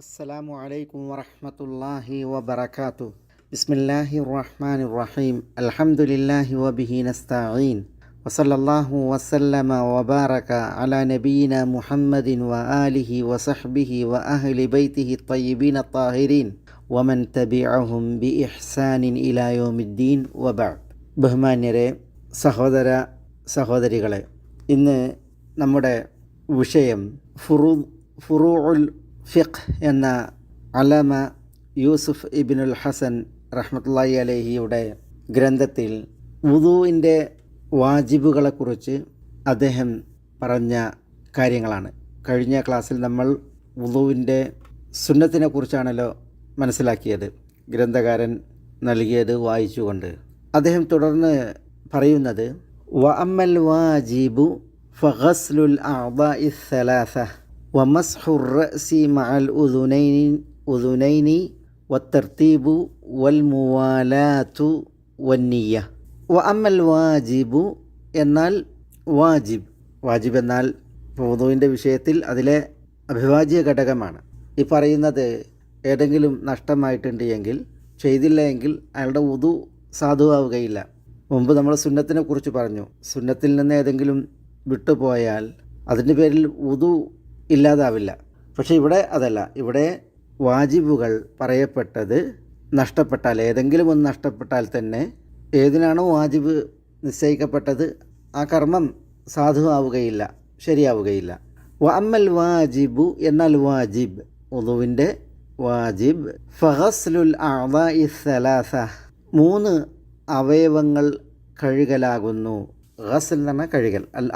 السلام عليكم ورحمة الله وبركاته بسم الله الرحمن الرحيم الحمد لله وبه نستعين وصلى الله وسلم وبارك على نبينا محمد وآله وصحبه وأهل بيته الطيبين الطاهرين ومن تبعهم بإحسان إلى يوم الدين وبعد ബഹുമാന്യരെ സഹോദര സഹോദരികളെ ഇന്ന് നമ്മുടെ വിഷയം ഫുറു ഫുറൂഉൽ ഫിഖ് എന്ന അലാമ യൂസുഫ് ഇബിനുൽ ഹസൻ റഹ്മത്തുല്ലായി അലഹിയുടെ ഗ്രന്ഥത്തിൽ വുദുവിന്റെ വാജിബുകളെക്കുറിച്ച് അദ്ദേഹം പറഞ്ഞ കാര്യങ്ങളാണ്. കഴിഞ്ഞ ക്ലാസ്സിൽ നമ്മൾ വുദുവിന്റെ സുന്നത്തിനെ കുറിച്ചാണല്ലോ മനസ്സിലാക്കിയത്. ഗ്രന്ഥകാരൻ നൽകിയത് വായിച്ചുകൊണ്ട്. അദ്ദേഹം തുടർന്ന് പറയുന്നത് വ അമ്മൽ വാജിബു ഫഹസ്ലുൽ അബ ഇസലാസ ومسح الرأس مع الأذنين أذنين والترتيب والموالاة والنية وأما الواجب എന്നാൽ വാജിബ് വാജിബ് എന്നാൽ പൊതുവിൻ്റെ വിഷയത്തിൽ അതിലെ അഭിവാജ്യ ഘടകമാണ് ഈ പറയുന്നത് ഏതെങ്കിലും നഷ്ടമായിട്ടുണ്ട് എങ്കിൽ ചെയ്തില്ല എങ്കിൽ അയാളുടെ ഉതു സാധുവാവുകയില്ല മുമ്പ് നമ്മൾ സുന്നത്തിനെ കുറിച്ച് പറഞ്ഞു സുന്നത്തിൽ നിന്ന് ഏതെങ്കിലും വിട്ടുപോയാൽ അതിൻ്റെ പേരിൽ ഉതു ഇല്ലാതാവില്ല. പക്ഷേ ഇവിടെ അതല്ല. ഇവിടെ വാജിബുകൾ പറയപ്പെട്ടത് നഷ്ടപ്പെട്ടാൽ ഏതെങ്കിലും ഒന്ന് നഷ്ടപ്പെട്ടാൽ തന്നെ ഏതിനാണോ വാജിബ് നിശ്ചയിക്കപ്പെട്ടത് ആ കർമ്മം സാധുവാവുകയില്ല ശരിയാവുകയില്ല. വഅമ്മൽ വാജിബു എന്നാൽ വാജിബ്. ഉദുവിന്റെ വാജിബ്. ഫഹസ്ലുൽ സലാസ. മൂന്ന് അവയവങ്ങൾ കഴുകലാകുന്നു. ഗസൽ എന്ന് പറഞ്ഞാൽ കഴുകൽ. അൽ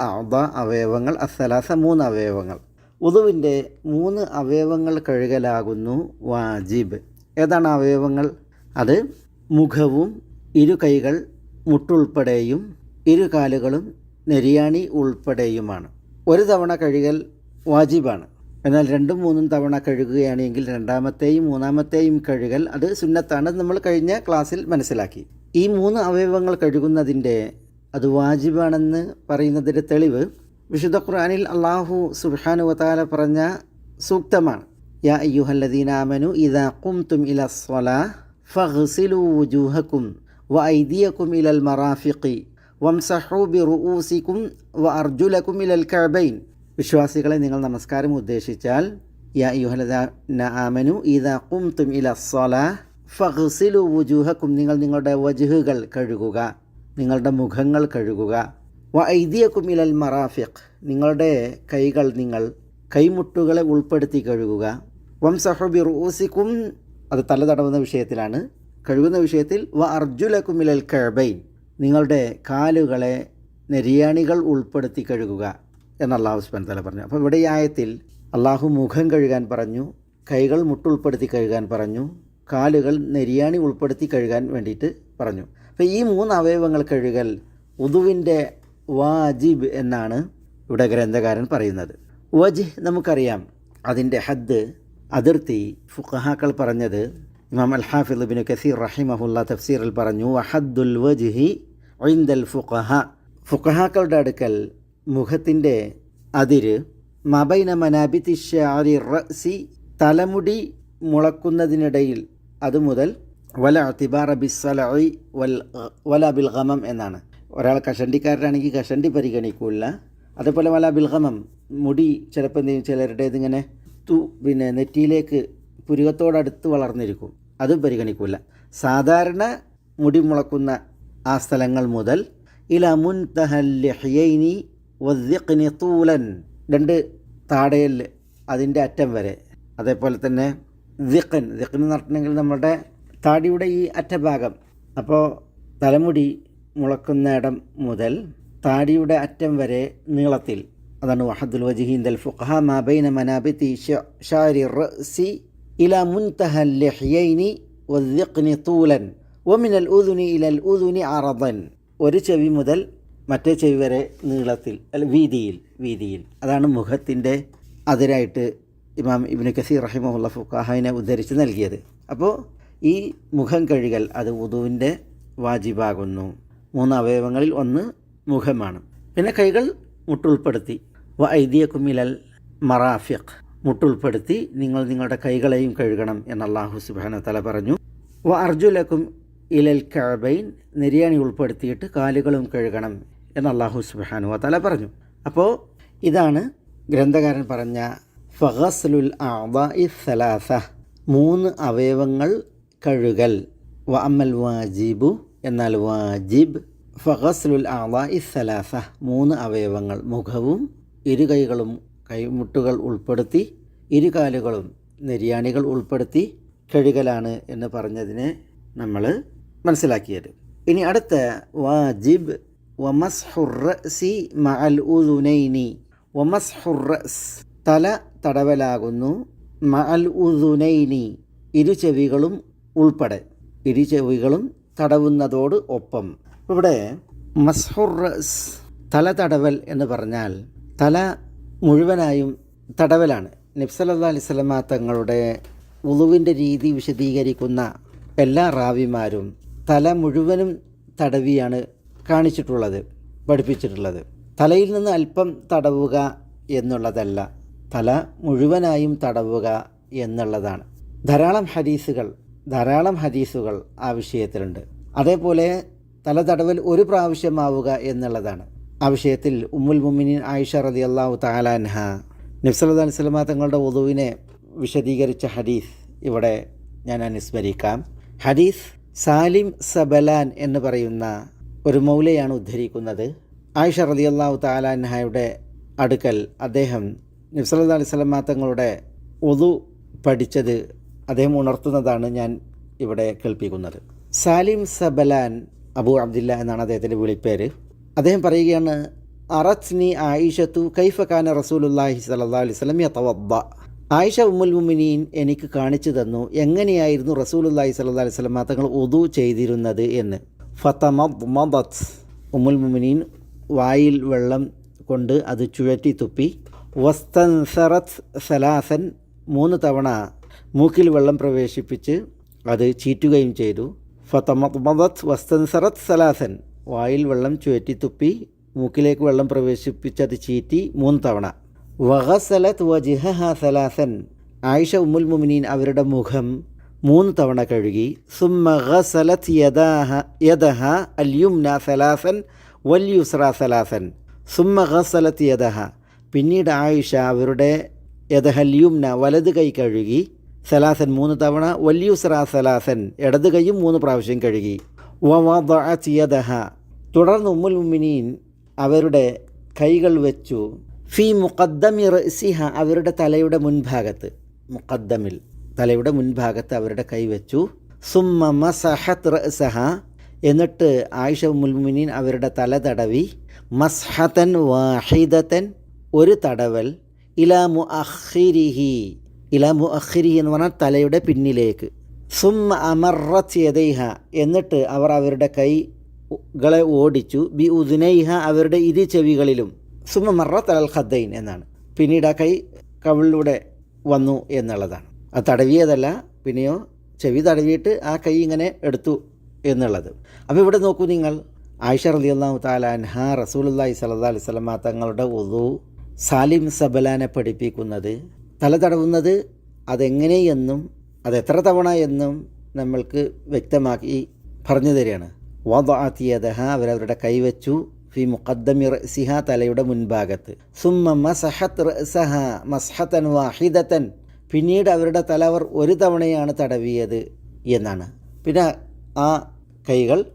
അവയവങ്ങൾ അസലാസ മൂന്ന് അവയവങ്ങൾ. ഉദുവിന്റെ മൂന്ന് അവയവങ്ങൾ കഴുകലാകുന്നു വാജിബ്. ഏതാണ് അവയവങ്ങൾ? അത് മുഖവും ഇരു കൈകൾ മുട്ടുൾപ്പെടെയും ഇരു കാലുകളും നെരിയാണി ഉൾപ്പെടെയുമാണ്. ഒരു തവണ കഴുകൽ വാജിബാണ്. എന്നാൽ രണ്ടും മൂന്നും തവണ കഴുകുകയാണെങ്കിൽ രണ്ടാമത്തെയും മൂന്നാമത്തെയും കഴുകൽ അത് സുന്നത്താണ് നമ്മൾ കഴിഞ്ഞ ക്ലാസ്സിൽ മനസ്സിലാക്കി. ഈ മൂന്ന് അവയവങ്ങൾ കഴുകുന്നതിന്റെ അത് വാജിബാണെന്ന് പറയുന്നതിന്റെ തെളിവ് വിശുദ്ധ ഖുർആനിൽ അള്ളാഹു സുബ്ഹാനു വതാല പറഞ്ഞ സൂക്തമാണ്. യാ അയ്യുഹല്ലദീനാമനു ഇദാ ഖുംതും ഇല സ്വലാ ഫഗ്സിലു ജൂഹക്കും വ ഐദിയക്കും ഇലൽ മറാഫിഖി വംസഹു ബി റുഊസിക്കും വ അർജുലക്കും ഇലൽ കബൈൻ വിശ്വാസികളെ നിങ്ങൾ നമസ്കാരം ഉദ്ദേശിച്ചാൽ യാ അയ്യുഹല്ലദീന ആമനു ഇദാ ഖുംതും ഇല സ്വലാ ഫഹ്സിലു വുജൂഹക്കും നിങ്ങൾ നിങ്ങളുടെ വജുഹുകൾ കഴുകുക. നിങ്ങളുടെ മുഖങ്ങൾ കഴുകുക. വ ഐദിയക്കും ഇലൽ മറാഫിഖ്. നിങ്ങളുടെ കൈകൾ നിങ്ങൾ കൈമുട്ടുകളെ ഉൾപ്പെടുത്തി കഴുകുക. വംസഹബി റൂസിക്കും അത് തല തടവുന്ന വിഷയത്തിലാണ്. കഴുകുന്ന വിഷയത്തിൽ വ അർജുലക്കും ഇലൽ കഴബൈൻ നിങ്ങളുടെ കാലുകളെ നെരിയാണികൾ ഉൾപ്പെടുത്തി കഴുകുക എന്ന് അള്ളാഹു സുബാൻ തല പറഞ്ഞു. അപ്പോൾ ഇവിടെ ഈ ആയത്തിൽ അള്ളാഹു മുഖം കഴുകാൻ പറഞ്ഞു കൈകൾ മുട്ടുൾപ്പെടുത്തി കഴുകാൻ പറഞ്ഞു കാലുകൾ നെരിയാണി ഉൾപ്പെടുത്തി കഴുകാൻ വേണ്ടിയിട്ട് പറഞ്ഞു. അപ്പോൾ ഈ മൂന്ന് അവയവങ്ങൾ കഴുകൽ ഉദുവിന്റെ വാജിബ് എന്നാണ് ഇവിടെ ഗ്രന്ഥകാരൻ പറയുന്നത്. വജ് നമുക്കറിയാം. അതിന്റെ ഹദ് അതിർത്തി ഫുഖഹാക്കൾ പറഞ്ഞത് ഇമാം അൽ ഹാഫിദ് ബിൻ കസീർ റഹിമഹുല്ല തഫ്സീറിൽ പറഞ്ഞു വഹദ്ദുൽ വജ്ഹി ഒയിന്ദൽ ഫുഖഹ. ഫുഖഹാക്കളുടെ അടുക്കൽ മുഖത്തിന്റെ അതിര് മബൈന മനാബിത്തി ഷാരി റസി തലമുടി മുളക്കുന്നതിനിടയിൽ അതുമുതൽ വല അതിബാർ ബിസ്സലി വൽ വല ബിൽ ഗമം എന്നാണ്. ഒരാൾ കഷണ്ടിക്കാരനാണെങ്കിൽ കഷണ്ടി പരിഗണിക്കില്ല അതേപോലെ വല ബിൽഹമം മുടി ചിലപ്പോൾ എന്തെങ്കിലും ചിലരുടെ ഇതിങ്ങനെ തു പിന്നെ നെറ്റിയിലേക്ക് പുരുകത്തോടടുത്ത് വളർന്നിരിക്കും. അതും പരിഗണിക്കില്ല സാധാരണ മുടി മുളക്കുന്ന ആ സ്ഥലങ്ങൾ മുതൽ ഇല മുൻ തഹല്യഹ്യൈനി വദ്ദിഖ്നി തൂലൻ. രണ്ട് താടയിൽ അതിന്റെ അറ്റം വരെ. അതേപോലെ തന്നെ ദിഖൻ ദിഖൻ എന്ന് പറഞ്ഞിട്ടുണ്ടെങ്കിൽ നമ്മുടെ താടിയുടെ ഈ അറ്റഭാഗം. അപ്പോൾ തലമുടി മുളക്കുന്ന ഇടം മുതൽ താടിയുടെ അറ്റം വരെ നീളത്തിൽ അതാണ് വഹദുൽ വജിഹിന്ദൽ ഫുഖഹ മാബൈന മനാബിത്തി ഷാരി റസി ഇല മുൻതഹ ലഹ്യൈനി വദ്യഖ്നി തൂലൻ ഒമിനൽ ഉദുനി ഇലൽ ഉദുനി അറദൻ. ഒരു ചെവി മുതൽ മറ്റേ ചെവി വരെ നീളത്തിൽ അല്ല വീതിയിൽ വീതിയിൽ. അതാണ് മുഖത്തിന്റെ അതിരായിട്ട് ഇമാം ഇബിന് കസീർ റഹിമുല്ല ഫുഖാഹിനെ ഉദ്ധരിച്ച് നൽകിയത്. അപ്പോൾ ഈ മുഖം കഴുകൽ അത് ഉദുവിന്റെ വാജിബാകുന്നു. മൂന്ന് അവയവങ്ങളിൽ ഒന്ന് മുഖമാണ്. പിന്നെ കൈകൾ മുട്ടുൾപ്പെടുത്തി. വ ഐദിയക്കുമിലൽ മറാഫിഖ്. മുട്ടുൾപ്പെടുത്തി നിങ്ങൾ നിങ്ങളുടെ കൈകളെയും കഴുകണം എന്ന് അള്ളാഹു സുബാന തല പറഞ്ഞു. വ അർജുലക്കും ഇലൽ കഴബൈൻ നിര്യാണി ഉൾപ്പെടുത്തിയിട്ട് കാലുകളും കഴുകണം എന്ന് അള്ളാഹു സുബാനു തല പറഞ്ഞു. അപ്പോൾ ഇതാണ് ഗ്രന്ഥകാരൻ പറഞ്ഞ ഫഹസ്ലുൽ സലാസ. മൂന്ന് അവയവങ്ങൾ കഴുകൽ. വ അമ്മൽ വാജിബു എന്നാൽ വാജിബ് ഫഹസ്ലുൽ ആദാഇ സലാസ മൂന്ന് അവയവങ്ങൾ മുഖവും ഇരുകൈകളും കൈമുട്ടുകൾ ഉൾപ്പെടുത്തി ഇരുകാലുകളും നെരിയാണികൾ ഉൾപ്പെടുത്തി കഴുകലാണ് എന്ന് പറഞ്ഞതിനെ നമ്മൾ മനസ്സിലാക്കിയത്. ഇനി അടുത്ത വാജിബ് വമസ്ഹുറസി മഅൽ ഉദുനൈനി വമസ്ഹുറസ് തല തടവലാകുന്നു മഅൽ ഉദുനൈനി ഇരു ചെവികളും ഉൾപ്പെടെ. ഇരു ചെവികളും തടവുന്നതോട് ഒപ്പം. ഇവിടെ മസ്ഹുറസ് തല തടവൽ എന്ന് പറഞ്ഞാൽ തല മുഴുവനായും തടവലാണ്. നബ്സല്ലാ അലിസ്ലമ തങ്ങളുടെ ഉളുവിന്റെ രീതി വിശദീകരിക്കുന്ന എല്ലാ റാവിമാരും തല മുഴുവനും തടവിയാണ് കാണിച്ചിട്ടുള്ളത് പഠിപ്പിച്ചിട്ടുള്ളത്. തലയിൽ നിന്ന് അല്പം തടവുക എന്നുള്ളതല്ല തല മുഴുവനായും തടവുക എന്നുള്ളതാണ്. ധാരാളം ഹദീസുകൾ ധാരാളം ഹദീസുകൾ ആ വിഷയത്തിലുണ്ട്. അതേപോലെ തല തടവൽ ഒരു പ്രാവശ്യമാവുക എന്നുള്ളതാണ്. ആ വിഷയത്തിൽ ഉമ്മുൽ മുമിനിൻ ആയിഷ റതി അള്ളാഹു താലാൻഹ നബ്സല്ലാ അലിസ്ലമ തങ്ങളുടെ ഉദുവിനെ വിശദീകരിച്ച ഹദീസ് ഇവിടെ ഞാൻ അനുസ്മരിക്കാം. ഹദീസ് സാലിം സബലാൻ എന്ന് പറയുന്ന ഒരു മൗലയാണ് ഉദ്ധരിക്കുന്നത്. ആയിഷ റതി അള്ളാഹു താലാൻഹയുടെ അടുക്കൽ അദ്ദേഹം നബ്സല്ലാ അലിസ്ലമ തങ്ങളുടെ ഉദു പഠിച്ചത് അദ്ദേഹം ഉണർത്തുന്നതാണ് ഞാൻ ഇവിടെ കേൾപ്പിക്കുന്നത്. സാലിം സബലാൻ അബു അബ്ദില്ല എന്നാണ് അദ്ദേഹത്തിന്റെ വിളിപ്പേര്. അദ്ദേഹം പറയുകയാണ് അറത്നി ആയിഷത്തു കൈഫ ഖാന റസൂലുല്ലാഹി സല്ലാ അലൈഹി സ്വലം യത്തവദ്ദ ആയിഷ ഉമ്മുൽ മുമിനീൻ എനിക്ക് കാണിച്ചു തന്നു എങ്ങനെയായിരുന്നു റസൂലുല്ലാഹി സല്ലാ അലൈഹി സ്വലം തങ്ങൾ ഉദു ചെയ്തിരുന്നത്? എന്ന്. ഫതമദ് ഉമ്മുൽ മുമിനീൻ വായിൽ വെള്ളം കൊണ്ട് അത് ചുഴറ്റി തുപ്പി വസ്തൻസറത്ത് സലാസൻ മൂന്ന് തവണ മൂക്കിൽ വെള്ളം പ്രവേശിപ്പിച്ച് അത് ചീറ്റുകയും ചെയ്തു. ഫതമദ് വസ്തൻസറത് സലാസൻ. വായിൽ വെള്ളം ചുഴറ്റി തുപ്പി മൂക്കിലേക്ക് വെള്ളം പ്രവേശിപ്പിച്ച് അത് ചീറ്റി മൂന്ന് തവണ. വഹസലത്ത് വജിഹ സലാസൻ. ആയിഷ ഉമ്മുൽ മുമിനീൻ അവരുടെ മുഖം മൂന്ന് തവണ കഴുകി. സുമ്മ ഗസലത്ത് യദാഹ യദഹ അൽയുംന സലാസൻ വല്യുസ്ര സലാസൻ. സുമ്മ ഗസലത്ത് യദഹ. പിന്നീട് ആയിഷ അവരുടെ യദഹ യദഹല്യുംന വലത് കൈ കഴുകി. സലാസൻ മൂന്ന് തവണ വല്യുസ്ര സലാസൻ ഇടത് കൈയും മൂന്ന് പ്രാവശ്യം കഴുകി. വവദഅത് യദഹ. തുടർന്ന് ഉമ്മുൽ മുമിനീൻ അവരുടെ കൈകൾ വെച്ചു. ഫി മുഖദ്ദമി റസിഹ അവരുടെ തലയുടെ മുൻഭാഗത്ത്. മുഖദ്ദമിൽ തലയുടെ മുൻഭാഗത്ത് അവരുടെ കൈ വെച്ചു. സുമ്മ മസഹത്ത് റസഹ എന്നിട്ട് ആയിഷ മുൽമുനീൻ അവരുടെ തല തടവി. മസ്ഹതൻ വാഹിദത്തൻ ഒരു തടവൽ. ഇലാ മു അഖിരിഹി ഇലാ മുഅഖിരി എന്ന് പറഞ്ഞാൽ തലയുടെ പിന്നിലേക്ക്. സുമ്മ അമറത്ത് യദൈഹ. എന്നിട്ട് അവർ അവരുടെ കൈകളെ ഓടിച്ചു. ബി ഉദിനൈഹ അവരുടെ ഇരു ചെവികളിലും. സുമ്മ മറ തലൽ ഖദ്ദൈൻ എന്നാണ്. പിന്നീട് ആ കൈ കവിളിലൂടെ വന്നു എന്നുള്ളതാണ്. അത് തടവിയതല്ല. പിന്നെയോ ചെവി തടവിയിട്ട് ആ കൈ ഇങ്ങനെ എടുത്തു എന്നുള്ളത്. അപ്പോൾ ഇവിടെ നോക്കൂ നിങ്ങൾ. ആയിഷ റലി അള്ളാഹു താലാൻഹ റസൂലി സലഹ് അലൈഹി തങ്ങളുടെ ഉദു സാലിം സബലാനെ പഠിപ്പിക്കുന്നത്. തല തടവുന്നത് അതെങ്ങനെയെന്നും അതെത്ര തവണ എന്നും നമ്മൾക്ക് വ്യക്തമാക്കി പറഞ്ഞു തരികയാണ്. വാദാത്തിയതഹ അവരവരുടെ കൈവച്ചു ഫി മുഖദ്ദമി റസിഹ തലയുടെ മുൻഭാഗത്ത്. സുമ്മ മസഹത്ത് റസഹ മസ്ഹത്തൻ വാഹിദത്തൻ. പിന്നീട് അവരുടെ തലവർ ഒരു തവണയാണ് തടവിയത് എന്നാണ്. പിന്നെ ആ കൈകൾ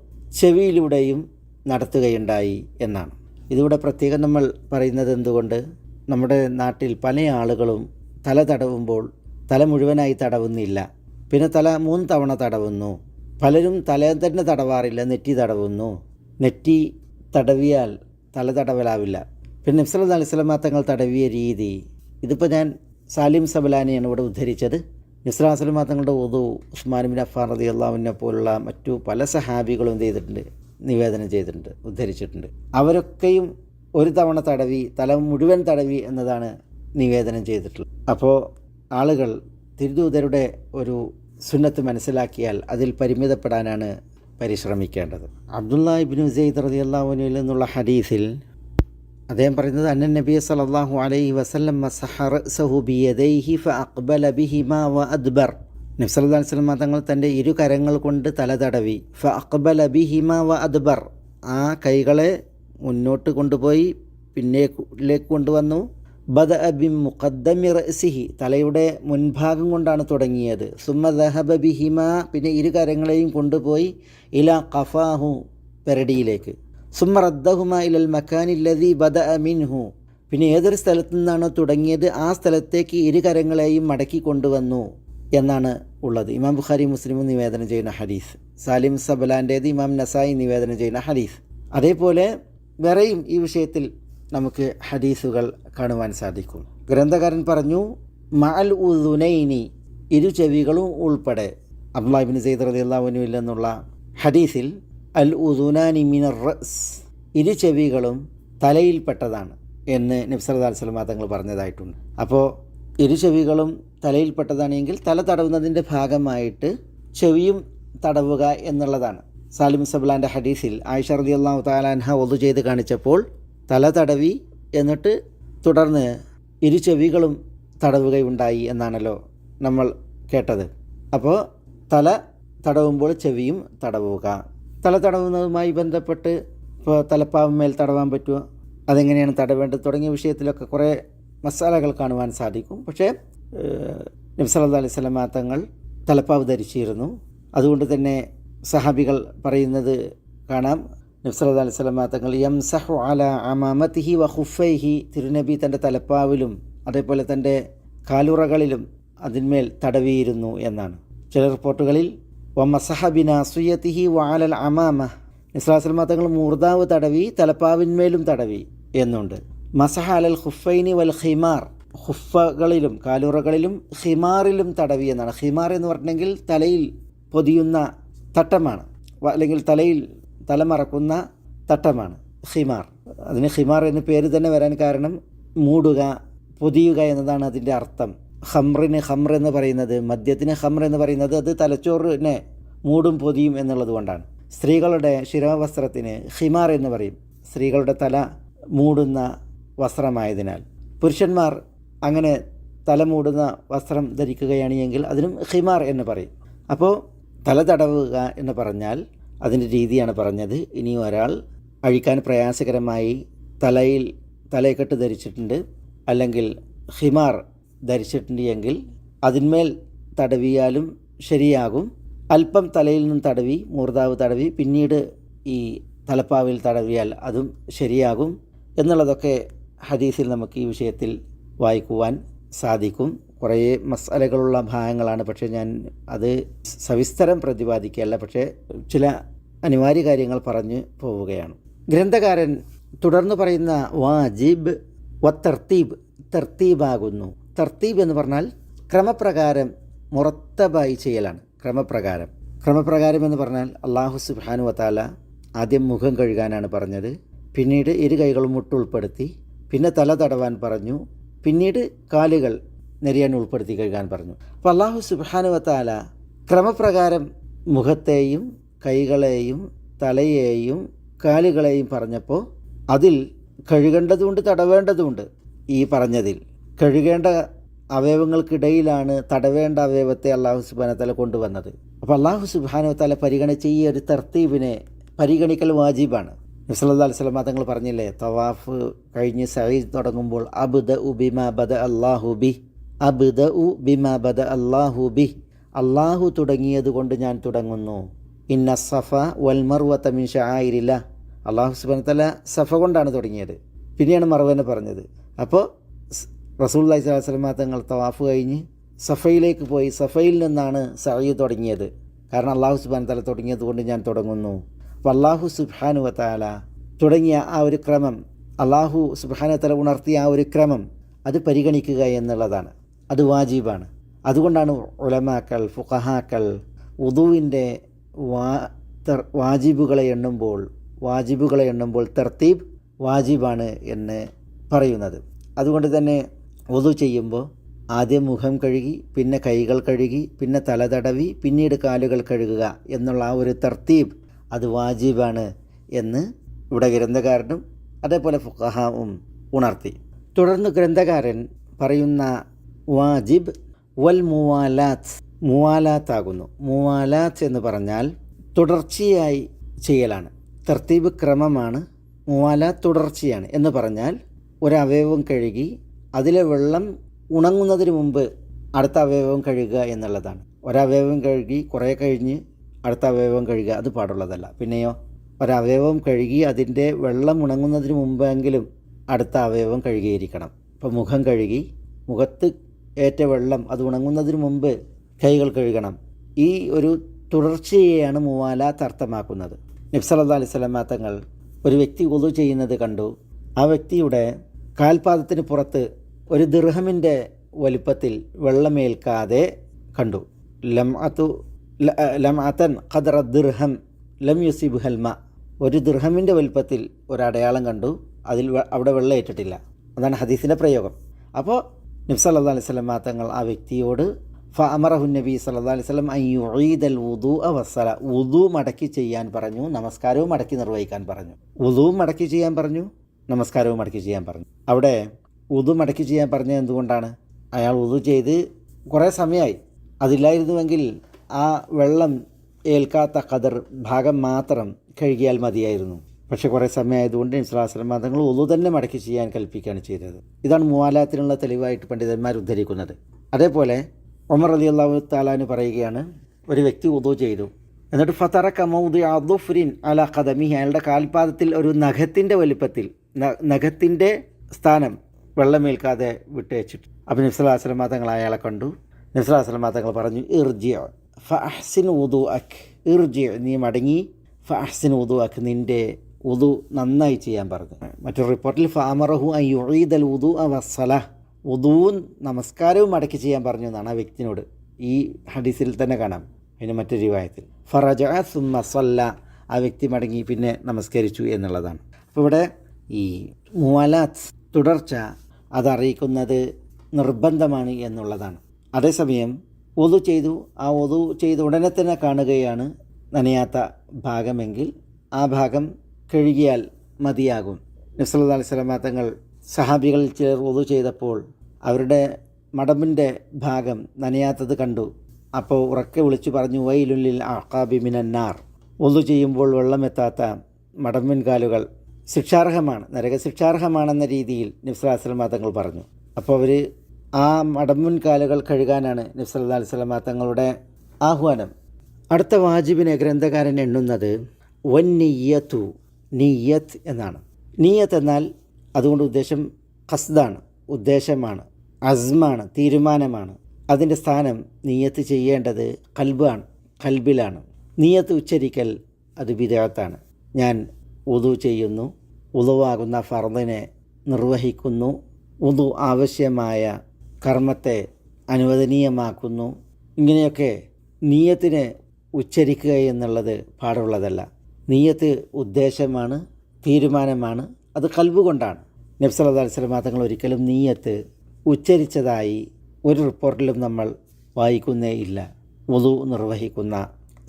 ചെവിയിലൂടെയും നടത്തുകയുണ്ടായി എന്നാണ്. ഇതിവിടെ പ്രത്യേകം നമ്മൾ പറയുന്നത് എന്തുകൊണ്ട്? നമ്മുടെ നാട്ടിൽ പല ആളുകളും തല തടവുമ്പോൾ തല മുഴുവനായി തടവുന്നില്ല. പിന്നെ തല മൂന്ന് തവണ തടവുന്നു. പലരും തല തന്നെ തടവാറില്ല നെറ്റി തടവുന്നു. നെറ്റി തടവിയാൽ തല തടവലാവില്ല. പിന്നെ നബ്സല അലിസ്ലാമ തങ്ങൾ തടവിയ രീതി. ഇതിപ്പോൾ ഞാൻ സാലിം സബലാനിയാണ് ഇവിടെ ഉദ്ധരിച്ചത്. നിസ്ലാം വസ്ലമ തങ്ങളുടെ ഉദു ഉസ്മാൻ ബിൻ അഫാൻ റതി അള്ളാഹുവിനെ പോലുള്ള മറ്റു പല സഹാബികളും എന്ത് ചെയ്തിട്ടുണ്ട്? നിവേദനം ചെയ്തിട്ടുണ്ട് ഉദ്ധരിച്ചിട്ടുണ്ട്. അവരൊക്കെയും ഒരു തവണ തടവി തല മുഴുവൻ തടവി എന്നതാണ് നിവേദനം ചെയ്തിട്ടുള്ളത്. അപ്പോൾ ആളുകൾ തിരുദൂതരുടെ ഒരു സുന്നത്ത് മനസ്സിലാക്കിയാൽ അതിൽ പരിമിതപ്പെടാനാണ് പരിശ്രമിക്കേണ്ടത്. അബ്ദുള്ള ഇബിനു സെയ്ദ് റതി അള്ളാഹുനിൽ നിന്നുള്ള ഹദീസിൽ അദ്ദേഹം പറയുന്നത് അന്നൻ നബി സല്ലല്ലാഹു അലൈഹി വസല്ലം അദ്ബർ റഅസഹു ബിയദൈഹി ഫഅഖ്ബല ബിഹിമാ വഅദ്ബർ. നബി സല്ലല്ലാഹു അലൈഹി തങ്ങൾ തന്റെ ഇരു കരങ്ങൾ കൊണ്ട് തല തടവി. ഫ ഫഅഖ്ബല ബിഹിമാ അദ്ബർ ആ കൈകളെ മുന്നോട്ട് കൊണ്ടുപോയി പിന്നേക്ക് കൊണ്ടുവന്നു. ബദ ബിം മുഖദ്ദമി റസിഹി തലയുടെ മുൻഭാഗം കൊണ്ടാണ് തുടങ്ങിയത്. സുമ ദഹബ ബിഹിമ പിന്നെ ഇരു കരങ്ങളെയും കൊണ്ടുപോയി ഇല കഫാഹു പെരടിയിലേക്ക്. സുമ റദ്ദഹുമ ഇലൽ മക്കാനില്ലതി ബദ മിൻഹു. പിന്നെ ഏതൊരു സ്ഥലത്തു നിന്നാണോ തുടങ്ങിയത് ആ സ്ഥലത്തേക്ക് ഇരു കരങ്ങളെയും മടക്കി കൊണ്ടുവന്നു എന്നാണ് ഉള്ളത്. ഇമാം ബുഖാരി മുസ്ലിമും നിവേദനം ചെയ്യുന്ന ഹദീസ്. സാലിം സബലാന്റേത് ഇമാം നസായി നിവേദനം ചെയ്യുന്ന ഹദീസ്. അതേപോലെ വേറെയും ഈ വിഷയത്തിൽ നമുക്ക് ഹദീസുകൾ കാണുവാൻ സാധിക്കും. ഗ്രന്ഥകാരൻ പറഞ്ഞു മഅൽ ഉദുനൈനി ഇരു ചെവികളും ഉൾപ്പെടെ. അബ്ലാബിൻ സെയ്ദ് റതി അള്ളാഹുനുവിൽ നിന്നുള്ള ഹദീസിൽ അൽ ഉദുനാനി മിനർ റസ് ഇരു ചെവികളും തലയിൽപ്പെട്ടതാണ് എന്ന് നബ്സറദ് അലിസ്ലമ തങ്ങൾ പറഞ്ഞതായിട്ടുണ്ട്. അപ്പോൾ ഇരു ചെവികളും തലയിൽപ്പെട്ടതാണെങ്കിൽ തല തടവുന്നതിന്റെ ഭാഗമായിട്ട് ചെവിയും തടവുക എന്നുള്ളതാണ്. സാലിം സബ്ലാന്റെ ഹദീസിൽ ആയിഷ അള്ളാഹു താലാൻഹ ഒതു ചെയ്ത് കാണിച്ചപ്പോൾ തല തടവി എന്നിട്ട് തുടർന്ന് ഇരു ചെവികളും തടവുകയുണ്ടായി എന്നാണല്ലോ നമ്മൾ കേട്ടത്. അപ്പോൾ തല തടവുമ്പോൾ ചെവിയും തടവുക. തല തടവുന്നതുമായി ബന്ധപ്പെട്ട് ഇപ്പോൾ തലപ്പാവുമേൽ തടവാൻ പറ്റുമോ അതെങ്ങനെയാണ് തടവേണ്ടത് തുടങ്ങിയ വിഷയത്തിലൊക്കെ കുറേ മസാലകൾ കാണുവാൻ സാധിക്കും. പക്ഷേ നബ്സല്ലാ അലൈഹി സ്വലമാ തങ്ങൾ തലപ്പാവ് ധരിച്ചിരുന്നു. അതുകൊണ്ട് തന്നെ സഹാബികൾ പറയുന്നത് കാണാം. നബ്സല്ലാ അലൈഹി സ്വലമാ തങ്ങൾ യംസഹു അല അമാമത്തിഹി വ ഹുഫൈഹി തിരുനബി തന്റെ തലപ്പാവിലും അതേപോലെ തന്റെ കാലുറകളിലും അതിന്മേൽ തടവിയിരുന്നു എന്നാണ്. ചില റിപ്പോർട്ടുകളിൽ വ മസഹബിന സുയത്തിഹി വാലൽ അമാമ നിസ്ലാസ്ലമ തങ്ങൾ മൂർദാവ് തടവി തലപ്പാവിന്മേലും തടവി എന്നുണ്ട്. മസഹ അലൽ ഹുഫൈനി വൽ ഹിമാർ ഹുഫകളിലും കാലുറകളിലും ഹിമാറിലും തടവി എന്നാണ്. ഹിമാർ എന്ന് പറഞ്ഞെങ്കിൽ തലയിൽ പൊതിയുന്ന തട്ടമാണ്. അല്ലെങ്കിൽ തലയിൽ തലമറക്കുന്ന തട്ടമാണ് ഹിമാർ അതിന് ഹിമാർ എന്ന പേര് തന്നെ വരാൻ കാരണം മൂടുക പൊതിയുക എന്നതാണ് അതിന്റെ അർത്ഥം. ഹംറിന് ഹംർ എന്ന് പറയുന്നത് മദ്യത്തിന് ഹംർ എന്ന് പറയുന്നത് അത് തലച്ചോറിനെ മൂടും പൊതിയും എന്നുള്ളത് കൊണ്ടാണ്. സ്ത്രീകളുടെ ശിരോവസ്ത്രത്തിന് ഹിമാർ എന്ന് പറയും. സ്ത്രീകളുടെ തല മൂടുന്ന വസ്ത്രമായതിനാൽ. പുരുഷന്മാർ അങ്ങനെ തല മൂടുന്ന വസ്ത്രം ധരിക്കുകയാണ് എങ്കിൽ അതിനും ഹിമാർ എന്ന് പറയും. അപ്പോൾ തല തടവുക എന്ന് പറഞ്ഞാൽ അതിന്റെ രീതിയാണ് പറഞ്ഞത്. ഇനി ഒരാൾ അഴിക്കാൻ പ്രയാസകരമായി തലയിൽ തലയെക്കെട്ട് ധരിച്ചിട്ടുണ്ട്. അല്ലെങ്കിൽ ഹിമാർ ധരിച്ചിട്ടുണ്ട് എങ്കിൽ അതിന്മേൽ തടവിയാലും ശരിയാകും. അല്പം തലയിൽ നിന്നും തടവി മൂർദാവ് തടവി പിന്നീട് ഈ തലപ്പാവിൽ തടവിയാൽ അതും ശരിയാകും. എന്നുള്ളതൊക്കെ ഹദീസിൽ നമുക്ക് ഈ വിഷയത്തിൽ വായിക്കുവാൻ സാധിക്കും. കുറേ മസാലകളുള്ള ഭാഗങ്ങളാണ്. പക്ഷേ ഞാൻ അത് സവിസ്തരം പ്രതിപാദിക്കുകയല്ല. പക്ഷേ ചില അനിവാര്യ കാര്യങ്ങൾ പറഞ്ഞു പോവുകയാണ്. ഗ്രന്ഥകാരൻ തുടർന്ന് പറയുന്ന വാജിബ് വ തർത്തീബ് തർത്തീബാകുന്നു. തർത്തീബ് എന്ന് പറഞ്ഞാൽ ക്രമപ്രകാരം മുറത്തബായി ചെയ്യലാണ്. ക്രമപ്രകാരം. ക്രമപ്രകാരം എന്ന് പറഞ്ഞാൽ അള്ളാഹു സുബാനു വത്താല ആദ്യം മുഖം കഴുകാനാണ് പറഞ്ഞത്. പിന്നീട് ഇരു കൈകളും മുട്ടുൾപ്പെടുത്തി പിന്നെ തല തടവാൻ പറഞ്ഞു. പിന്നീട് കാലുകൾ നെരിയാൻ ഉൾപ്പെടുത്തി കഴുകാൻ പറഞ്ഞു. അപ്പോൾ അള്ളാഹു സുബാനുവത്താല ക്രമപ്രകാരം മുഖത്തെയും കൈകളെയും തലയെയും കാലുകളെയും പറഞ്ഞപ്പോൾ അതിൽ കഴുകേണ്ടതുണ്ട് തടവേണ്ടതുണ്ട്. ഈ പറഞ്ഞതിൽ കഴുകേണ്ട അവയവങ്ങൾക്കിടയിലാണ് തടവേണ്ട അവയവത്തെ അള്ളാഹു സുബാന തല കൊണ്ടുവന്നത്. അപ്പോൾ അള്ളാഹു സുബാനുവത്താല തല പരിഗണിച്ച ഈ ഒരു തർത്തീബിനെ പരിഗണിക്കൽ വാജിബാണ്. നബ്സല്ലാ അലിസ്ലാം തങ്ങൾ പറഞ്ഞില്ലേ തവാഫ് കഴിഞ്ഞ് സഹീദ് തുടങ്ങുമ്പോൾ അബുദ ഉബിമ ബിമ ബദ അള്ളാഹു ബി അബുദ ഉ ബിമ ബദ അള്ളാഹു ബി അള്ളാഹു തുടങ്ങിയത് കൊണ്ട് ഞാൻ തുടങ്ങുന്നു. ഇന്ന സഫ വൽ മർവത്ത മിൻ ഷായിരില്ല അള്ളാഹു സുബാന തല സഫ കൊണ്ടാണ് തുടങ്ങിയത്. പിന്നെയാണ് മറവനെ പറഞ്ഞത്. അപ്പോൾ റസൂൽ അലൈഹി സ്വലാസ്ലമ തങ്ങൾ തവാഫ് കഴിഞ്ഞ് സഫയിലേക്ക് പോയി. സഫയിൽ നിന്നാണ് സഹയ് തുടങ്ങിയത്. കാരണം അള്ളാഹു സുബാൻ തല തുടങ്ങിയത് കൊണ്ട് ഞാൻ തുടങ്ങുന്നു. അപ്പോൾ അള്ളാഹു സുബാനു വത്താല തുടങ്ങിയ ആ ഒരു ക്രമം അള്ളാഹു സുബാന തല ഉണർത്തിയ ആ ഒരു ക്രമം അത് പരിഗണിക്കുക എന്നുള്ളതാണ്. അത് വാജീബാണ്. അതുകൊണ്ടാണ് ഉലമാക്കൾ ഫുഖഹാക്കൾ ഉദുവിന്റെ വാ വാജിബുകളെ എണ്ണുമ്പോൾ വാജിബുകളെ എണ്ണുമ്പോൾ തർത്തീബ് വാജിബാണ് എന്ന് പറയുന്നത്. അതുകൊണ്ട് തന്നെ ഒതു ചെയ്യുമ്പോൾ ആദ്യം മുഖം കഴുകി പിന്നെ കൈകൾ കഴുകി പിന്നെ തല തടവി പിന്നീട് കാലുകൾ കഴുകുക എന്നുള്ള ആ ഒരു തർത്തീബ് അത് വാജിബാണ് എന്ന് ഇവിടെ ഗ്രന്ഥകാരനും അതേപോലെ ഫുഖഹാവും ഉണർത്തി. തുടർന്ന് ഗ്രന്ഥകാരൻ പറയുന്ന വാജിബ് വൽ മുവാലാത്ത്. മുവാലാത്ത് ആകുന്നു മുവാലാത്ത് എന്ന് പറഞ്ഞാൽ തുടർച്ചയായി ചെയ്യലാണ്. തർത്തീബ് ക്രമമാണ് മുവാലാത്ത് തുടർച്ചയാണ് എന്ന് പറഞ്ഞാൽ ഒരവയവം കഴുകി അതിലെ വെള്ളം ഉണങ്ങുന്നതിന് മുമ്പ് അടുത്ത അവയവം കഴുകുക എന്നുള്ളതാണ്. ഒരവയവം കഴുകി കുറേ കഴിഞ്ഞ് അടുത്ത അവയവം കഴുകുക അത് പാടുള്ളതല്ല. പിന്നെയോ ഒരവയവം കഴുകി അതിന്റെ വെള്ളം ഉണങ്ങുന്നതിന് മുമ്പെങ്കിലും അടുത്ത അവയവം കഴുകിയിരിക്കണം. ഇപ്പോൾ മുഖം കഴുകി മുഖത്ത് ഏറ്റ വെള്ളം അത് ഉണങ്ങുന്നതിന് മുമ്പ് കൈകൾ കഴുകണം. ഈ ഒരു തുടർച്ചയെയാണ് മൂവാലാത്ത് അർത്ഥമാക്കുന്നത് നബ്സല്ലാ അലൈഹി സ്വലമാ തങ്ങൾ ഒരു വ്യക്തി ഉതു ചെയ്യുന്നത് കണ്ടു. ആ വ്യക്തിയുടെ കാൽപാദത്തിന് പുറത്ത് ഒരു ദൃഹമിന്റെ വലിപ്പത്തിൽ വെള്ളമേൽക്കാതെ കണ്ടു. ലം അതു ലം അതൻ ഖദറ ദിർഹം ലം യുസിബ് ഹൽമ ഒരു ദൃഹമിന്റെ വലിപ്പത്തിൽ അടയാളം കണ്ടു. അതിൽ അവിടെ വെള്ളം ഏറ്റിട്ടില്ല അതാണ് ഹദീസിന്റെ പ്രയോഗം. അപ്പോൾ നബ്സല്ലാ അലൈഹി സ്വലം തങ്ങൾ ആ വ്യക്തിയോട് ഫ അമറഹു നബി സല്ലാ അലൈഹി സ്വലം അയ്യുഈദൽ വുദു അവസല വുദു മടക്കി ചെയ്യാൻ പറഞ്ഞു നമസ്കാരവും മടക്കി നിർവഹിക്കാൻ പറഞ്ഞു. വുദുവും മടക്കി ചെയ്യാൻ പറഞ്ഞു നമസ്കാരവും മടക്കി ചെയ്യാൻ പറഞ്ഞു. അവിടെ വുദു മടക്കി ചെയ്യാൻ പറഞ്ഞത് എന്തുകൊണ്ടാണ്? അയാൾ വുദു ചെയ്ത് കുറേ സമയമായി. അതില്ലായിരുന്നുവെങ്കിൽ ആ വെള്ളം ഏൽക്കാത്ത കതിർ ഭാഗം മാത്രം കഴുകിയാൽ മതിയായിരുന്നു. പക്ഷെ കുറേ സമയമായതുകൊണ്ട് ഇസ്ലാസ്ലം മതങ്ങൾ ഒന്നു തന്നെ മടക്കി ചെയ്യാൻ കൽപ്പിക്കുകയാണ് ചെയ്തത്. ഇതാണ് മൂവാലാത്തിനുള്ള തെളിവായിട്ട് പണ്ഡിതന്മാർ ഉദ്ധരിക്കുന്നത്. അതേപോലെ ഒമർ അലി അള്ളാഹു താലാന് പറയുകയാണ് ഒരു വ്യക്തി ഉദു ചെയ്തു. എന്നിട്ട് ഫത്തറ കമൗദി അദുഫ്രിൻ അല ഖദമി അയാളുടെ കാൽപാദത്തിൽ ഒരു നഖത്തിന്റെ വലിപ്പത്തിൽ നഖത്തിന്റെ സ്ഥാനം വെള്ളമേൽക്കാതെ വിട്ടുവച്ചിട്ട് അപ്പം നിസ്ലാസ്ലം മതങ്ങൾ അയാളെ കണ്ടു. നിസ്ലാസ്ലം മതങ്ങൾ പറഞ്ഞു ഇർജിയ ഫ അഹ്സിൻ ഉദു അഖ് ഇർജിയ നീ മടങ്ങി ഫ അഹ്സിൻ ഉദു അഖ് നിന്റെ ഉദു നന്നായി ചെയ്യാൻ പറഞ്ഞു. മറ്റൊരു റിപ്പോർട്ടിൽ ഫാമറഹു ഐ യുഴീദൽ ഉദു അവസല ഉദുവും നമസ്കാരവും അടക്കി ചെയ്യാൻ പറഞ്ഞു എന്നാണ് ആ വ്യക്തിനോട് ഈ ഹദീസിൽ തന്നെ കാണാം. അതിന് മറ്റൊരു വിവാഹത്തിൽ ഫറജ സുമ്മ സല്ല. ആ വ്യക്തി മടങ്ങി പിന്നെ നമസ്കരിച്ചു എന്നുള്ളതാണ്. അപ്പോൾ ഇവിടെ ഈ മുവലാത്ത് തുടർച്ച അതറിയിക്കുന്നത് നിർബന്ധമാണ് എന്നുള്ളതാണ്. അതേസമയം ഒതു ചെയ്തു ആ ഒതു ചെയ്ത് ഉടനെ തന്നെ കാണുകയാണ് നനയാത്ത ഭാഗമെങ്കിൽ ആ ഭാഗം കഴുകിയാൽ മതിയാകും. നബ്സല്ലാ അലൈഹി സ്വലാമ തങ്ങൾ സഹാബികളിൽ ചിലർ ഒതു ചെയ്തപ്പോൾ അവരുടെ മടമ്പിന്റെ ഭാഗം നനയാത്തത് കണ്ടു. അപ്പോൾ ഉറക്കെ വിളിച്ചു പറഞ്ഞു വൈലുല്ലിൽ ആക്കാബി മിനന്നാർ ഒതു ചെയ്യുമ്പോൾ വെള്ളമെത്താത്ത മടമ്പിൻ കാലുകൾ ശിക്ഷാർഹമാണ് നരക ശിക്ഷാർഹമാണെന്ന രീതിയിൽ നിഫ്സലാസ്ലമാ തങ്ങൾ പറഞ്ഞു. അപ്പോൾ അവർ ആ മടമ്പിൻ കാലുകൾ കഴുകാനാണ് നിഫ്സല്ലാ അലിസ്ലാമ തങ്ങളുടെ ആഹ്വാനം. അടുത്ത വാജിബിനെ ഗ്രന്ഥകാരൻ എണ്ണുന്നത് വന്നിയത്തു നീയത്ത് എന്നാണ്. നീയത്ത് എന്നാൽ അതുകൊണ്ട് ഉദ്ദേശം ഖസ്ദാണ് ഉദ്ദേശമാണ് അസ്മാണ് തീരുമാനമാണ്. അതിന്റെ സ്ഥാനം നീയത്ത് ചെയ്യേണ്ടത് കൽബാണ് കൽബിലാണ്. നീയത്ത് ഉച്ചരിക്കൽ അത് വിദേഹത്താണ് ഞാൻ ഉതു ചെയ്യുന്നു ഉതുവാകുന്ന ഫർദിനെ നിർവഹിക്കുന്നു ഉതു ആവശ്യമായ കർമ്മത്തെ അനുവദനീയമാക്കുന്നു. ഇങ്ങനെയൊക്കെ നീയത്തിന് ഉച്ചരിക്കുക എന്നുള്ളത് പാടുള്ളതല്ല. നീയത്ത് ഉദ്ദേശമാണ് തീരുമാനമാണ് അത് കൽബ് കൊണ്ടാണ് നബ്സല്ലാ തങ്ങൾ ഒരിക്കലും നീയത്ത് ഉച്ചരിച്ചതായി ഒരു റിപ്പോർട്ടിലും നമ്മൾ വായിക്കുന്നേ ഇല്ല. വുതു നിർവഹിക്കുന്ന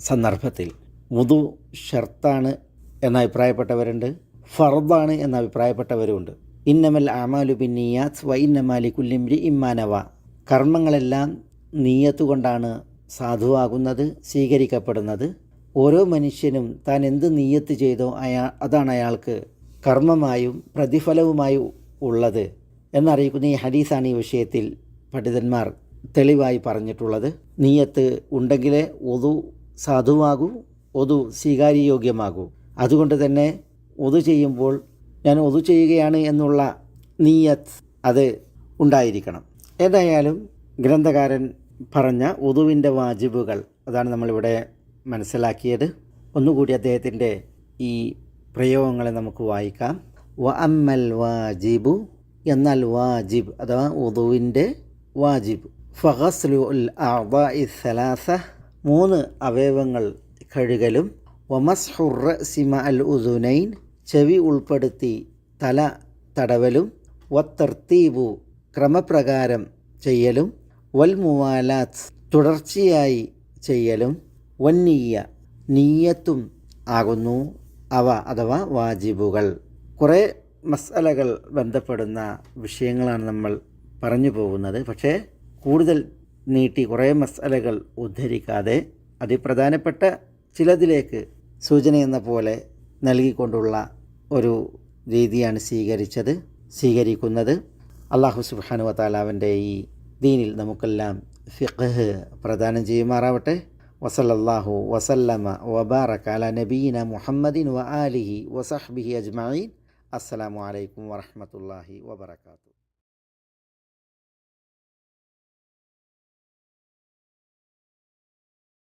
സന്ദർഭത്തിൽ. വുതു ഷർത്താണ് എന്ന അഭിപ്രായപ്പെട്ടവരുണ്ട് ഫർദാണ് എന്ന അഭിപ്രായപ്പെട്ടവരുമുണ്ട് ഇന്നമൽ ആമാലു ബിൻ നിയാസ് വ ഇന്നമാലി കുല്ലിംരി ഇമ്മാനവ കർമ്മങ്ങളെല്ലാം നീയത്തുകൊണ്ടാണ് സാധുവാകുന്നത് സ്വീകരിക്കപ്പെടുന്നത്. ഓരോ മനുഷ്യനും താൻ എന്ത് നീയത്ത് ചെയ്തോ അയാ അതാണ് അയാൾക്ക് കർമ്മമായും പ്രതിഫലവുമായും ഉള്ളത് എന്നറിയിക്കുന്ന ഈ ഹദീസാണ് ഈ വിഷയത്തിൽ പണ്ഡിതന്മാർ തെളിവായി പറഞ്ഞിട്ടുള്ളത്. നീയത്ത് ഉണ്ടെങ്കിലേ ഒതു സാധുവാകൂ ഒതു സ്വീകാര്യയോഗ്യമാകൂ. അതുകൊണ്ട് തന്നെ ഒതു ചെയ്യുമ്പോൾ ഞാൻ ഒതു ചെയ്യുകയാണ് എന്നുള്ള നീയത്ത് അത് ഉണ്ടായിരിക്കണം. ഏതായാലും ഗ്രന്ഥകാരൻ പറഞ്ഞ ഒതുവിന്റെ വാജിബുകൾ അതാണ് നമ്മളിവിടെ മനസ്സിലാക്കിയത്. ഒന്നുകൂടി അദ്ദേഹത്തിന്റെ ഈ പ്രയോഗങ്ങളെ നമുക്ക് വായിക്കാം. വ അമ്മൽ വാജിബു എന്നാൽ വാജിബ് അഥവാ ഉദുവിന്റെ വാജിബ്. ഫഹസ്ലു ഉൽ സലാസ മൂന്ന് അവയവങ്ങൾ കഴുകലും. വമസ്ഹുർ സിമ അൽ ഉദുനൈൻ ചെവി ഉൾപ്പെടുത്തി തല തടവലും. വത്തർത്തീബു ക്രമപ്രകാരം ചെയ്യലും. വൽ മുവാലാത്ത് തുടർച്ചയായി ചെയ്യലും. വന്നീയ നീയത്തും ആകുന്നു അവ അഥവാ വാജിബുകൾ. കുറേ മസാലകൾ ബന്ധപ്പെടുന്ന വിഷയങ്ങളാണ് നമ്മൾ പറഞ്ഞു പോകുന്നത്. പക്ഷേ കൂടുതൽ നീട്ടി കുറേ മസാലകൾ ഉദ്ധരിക്കാതെ അതിപ്രധാനപ്പെട്ട ചിലതിലേക്ക് സൂചന എന്ന പോലെ നൽകിക്കൊണ്ടുള്ള ഒരു രീതിയാണ് സ്വീകരിച്ചത് സ്വീകരിക്കുന്നത്. അള്ളാഹു സുബാനു വത്താലാവിന്റെ ഈ ദീനിൽ നമുക്കെല്ലാം ഫിഖ് പ്രദാനം ചെയ്യുമാറാവട്ടെ. وصلى الله وسلم وبارك على نبينا محمد وآله وصحبه أجمعين. السلام عليكم ورحمة الله وبركاته.